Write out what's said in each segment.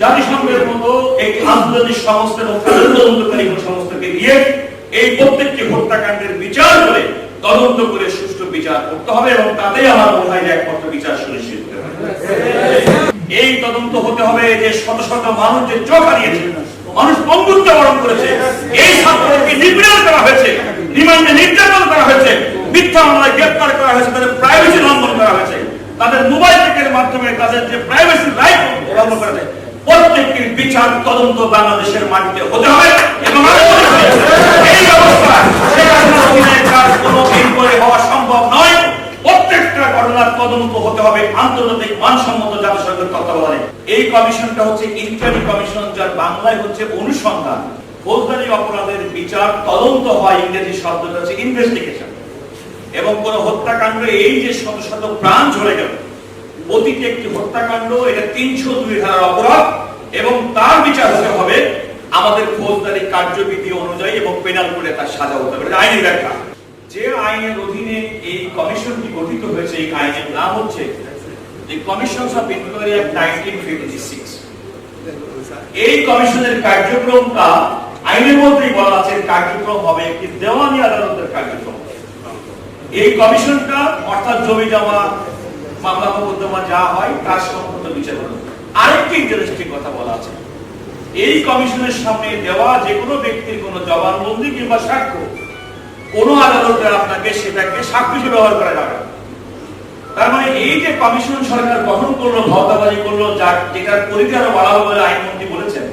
জাতিসংঘের মতো একটি আন্তর্জাতিক সংস্থা এবং তাদের তদন্তকারী সংস্থাকে দিয়ে এই প্রত্যেকটি হত্যাকাণ্ডের বিচার করে তদন্ত করে সুষ্ঠু বিচার করতে হবে এবং তাতেই আমার মনে হয় একমাত্র বিচার সুনিশ্চিত হতে এই তদন্ত হতে হবে যে শত শত মানুষ যে চোখ হারিয়েছে মানুষ বন্ধুত্ব বরণ করেছে, এই ছাত্রকে নিপীড়ন করা হয়েছে রিমান্ডে নির্যাতন করা হয়েছে, মিথ্যা মামলায় গ্রেপ্তার করা হয়েছে, তাদের প্রাইভেসি লঙ্ঘন করা হয়েছে, তাদের মোবাইল টেকের মাধ্যমে তাদের যে প্রাইভেসি রাইট লঙ্ঘন করা যায় প্রত্যেকটির বিচার তদন্ত বাংলাদেশের মাটিতে হতে হবে এই করে হওয়া সম্ভব নয়। প্রত্যেকটা ঘটনার তদন্ত হতে হবে আন্তর্জাতিক মানসম্মত জাতিসংঘের তত্ত্বাবধানে। এই কমিশনটা হচ্ছে ইনকোয়ারি কমিশন, যার বাংলায় হচ্ছে অনুসন্ধান। ফৌজদারি অপরাধের বিচার তদন্ত হয় ইংরেজি শব্দটা হচ্ছে ইনভেস্টিগেশন এবং কোন হত্যাকাণ্ড এই যে শত শত প্রাণ ঝরে গেল প্রতিটি একটি হত্যাকাণ্ড, এটা তিনশো দুই ধারার অপরাধ, এবং তার বিচার হতে হবে আমাদের ফৌজদারি কার্যবিধি অনুযায়ী এবং পেনাল করে তার সাজা হতে হবে। এটা আইনি ব্যাখ্যা। যে আইনের অধীনে এই কমিশনটি গঠিত হয়েছে, এই আইনের নাম হচ্ছে the commissions of inquiry act nineteen fifty six এই কমিশনের কার্যক্রমটা আইনের মধ্যেই বলা আছে, কার্যক্রম হবে একটি দেওয়ানি আদালতের কার্যক্রম। এই কমিশনটা অর্থাৎ জমি জমা মামলা মোকদ্দমা যা হয়, তার সম্পূর্ণ বিচার করবে আরেকটি ইন্টারেস্টিং কথা বলা আছে। এই কমিশনের সামনে দেওয়া যে কোনো ব্যক্তির কোনো জবানবন্দি কিংবা সাক্ষ্য, কোনো আদালতে আপনাকে সেটাকে সাক্ষ্য হিসেবে ব্যবহার করা যাবে তার মানে এই যে কমিশন সরকার গঠন করল, ভাওতাবাজি করল, যা যেটার পরিধি আরও বাড়াবো বলে আইনমন্ত্রী বলেছেন,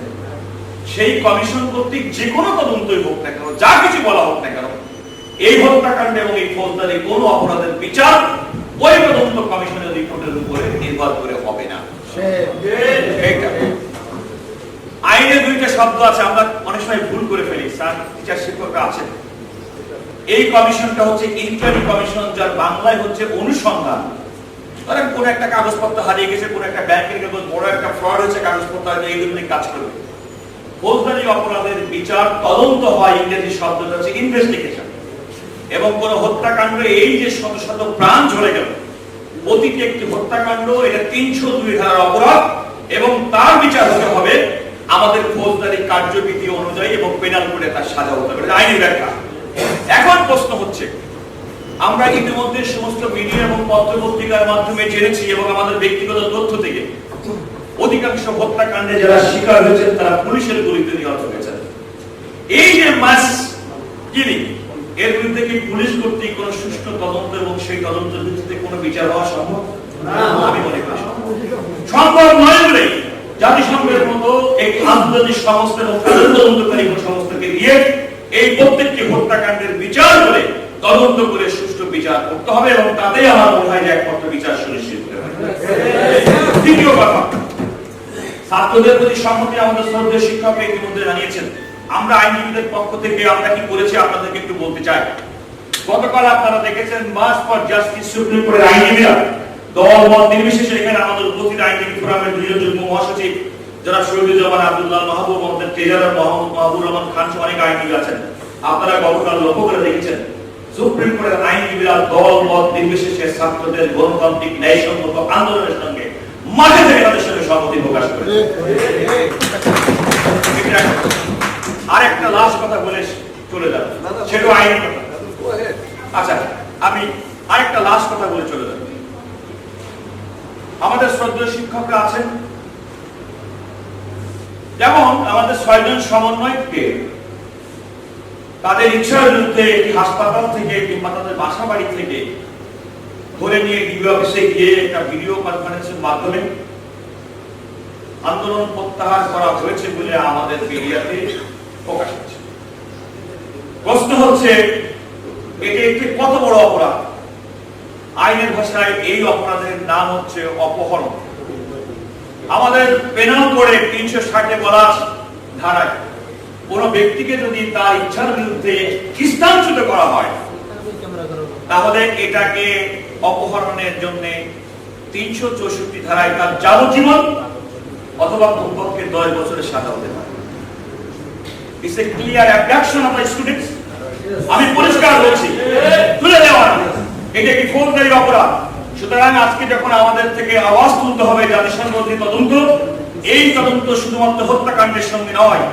সেই কমিশন কর্তৃক যে কোনো তদন্তই হোক না কেন, যা কিছু বলা হোক না কেন, এই হত্যাকাণ্ড এবং এই ফৌজদারি কোন অপরাধের বিচার ওই তদন্ত কমিশনের রিপোর্টের উপরে নির্ভর করে হবে না। আইনে দুইটা শব্দ আছে আমরা অনেক সময় ভুল করে ফেলি স্যার টিচার শিক্ষকরা আছেন। এই কমিশনটা হচ্ছে ইনকোয়ারি কমিশন যার বাংলায় হচ্ছে অনুসন্ধান। ধরেন কোন একটা কাগজপত্র হারিয়ে গেছে কোন একটা ব্যাংকের কাগজ বড় একটা ফ্রড হয়েছে কাগজপত্র হারিয়ে এইগুলো নিয়ে কাজ করবে। ফৌজদারি অপরাধের বিচার তদন্ত হয় ইংরেজি শব্দটা হচ্ছে ইনভেস্টিগেশন এবং কোন হত্যাকাণ্ড এই যে শত শত প্রাণ ঝরে গেল প্রতিটি একটি হত্যাকাণ্ড, এটা তিনশো দুই ধারার অপরাধ, এবং তার বিচার হতে হবে আমাদের ফৌজদারি কার্যবিধি অনুযায়ী এবং পেনাল করে তার সাজা হতে হবে আইনি ব্যাখ্যা। এখন প্রশ্ন হচ্ছে, আমরা ইতিমধ্যে সমস্ত মিডিয়া এবং পত্র পত্রিকার মাধ্যমে জেনেছি এবং আমাদের ব্যক্তিগত তথ্য থেকে, অধিকাংশ হত্যাকাণ্ডে যারা শিকার হয়েছেন তারা পুলিশের গুলিতে নিহত হয়েছেন। এই যে মাস কিলিং এর বিরুদ্ধে কি পুলিশ কর্তৃক কোন সুষ্ঠু তদন্ত এবং সেই তদন্তের ভিত্তিতে কোনো বিচার হওয়া সম্ভব? আমি মনে করি সম্ভব। নয়। বলে জাতিসংঘের মতো একটি আন্তর্জাতিক সংস্থা এবং তদন্তকারী সংস্থাকে দিয়ে এই প্রত্যেকটি হত্যাকাণ্ডের বিচার করে তদন্ত করে সুষ্ঠু বিচার করতে হবে এবং তাতেই আমার মনে হয় যে একমাত্র বিচার সুনিশ্চিত দ্বিতীয় কথা ছাত্রদের প্রতি সম্মতি আমাদের শ্রদ্ধেয় শিক্ষক ইতিমধ্যে জানিয়েছেন। আমরা আইনজীবীদের পক্ষ থেকে আমরা কি করেছি আপনাদেরকে একটু বলতে চাই। গতকাল আপনারা দেখেছেন মাস ফর জাস্টিস সুপ্রিম কোর্টের আইনজীবীরা দল মত নির্বিশেষে এখানে আমাদের উপস্থিত আইনজীবী ফোরামের দুজন যুগ্ম মহাসচিব যারা শহীদুজ্জামান আব্দুল্লাহ মাহবুব, আমাদের ট্রেজারার মোহাম্মদ মাহবুর রহমান খান সহ অনেক আইনজীবী আছেন। আপনারা গতকাল লক্ষ্য করে দেখেছেন, সুপ্রিম কোর্টের আইনজীবীরা দল মত নির্বিশেষে ছাত্রদের গণতান্ত্রিক ন্যায়সঙ্গত আন্দোলনের সঙ্গে মাঠে থেকে তাদের সঙ্গে সম্মতি প্রকাশ করে আরেকটা লাস্ট কথা বলে চলে যাব। সেটা আইনি কথা। আচ্ছা আমি আরেকটা লাস্ট কথা বলে চলে যাব আমাদের শ্রদ্ধেয় শিক্ষকরা আছেন। যেমন আমাদের ছয়জন তাদের ইচ্ছার বিরুদ্ধে হাসপাতাল থেকে কিংবা তাদের বাসা বাড়ি থেকে ধরে নিয়ে ডিবি অফিসে গিয়ে একটা ভিডিও কনফারেন্সের মাধ্যমে আন্দোলন প্রত্যাহার করা হয়েছে বলে আমাদের মিডিয়াতে প্রকাশ প্রশ্ন হচ্ছে, এটি একটি কত বড় অপরাধ? আইনের ভাষায় এই অপরাধের নাম হচ্ছে অপহরণ। আমাদের পেনাল করে তিনশো ষাটে বলা ধারায়। কোন ব্যক্তিকে যদি তার ইচ্ছার বিরুদ্ধে খ্রিস্টানচ্যুত করা হয়, তাহলে এটাকে অপহরণের জন্য তিনশো চৌষট্টি ধারায় তার যাবজ্জীবন অথবা কমপক্ষে দশ বছরের সাজা হতে পারে। It's a clear abduction of my students আমি পরিষ্কার বলছি, তুলে দেওয়া। এটা কি ফৌজদারি অপরাধ। সুতরাং আজকে যখন আমাদের থেকে আওয়াজ তুলতে হবে জাতিসংঘ তদন্ত, এই তদন্ত শুধুমাত্র হত্যাকাণ্ডের সঙ্গে নয়।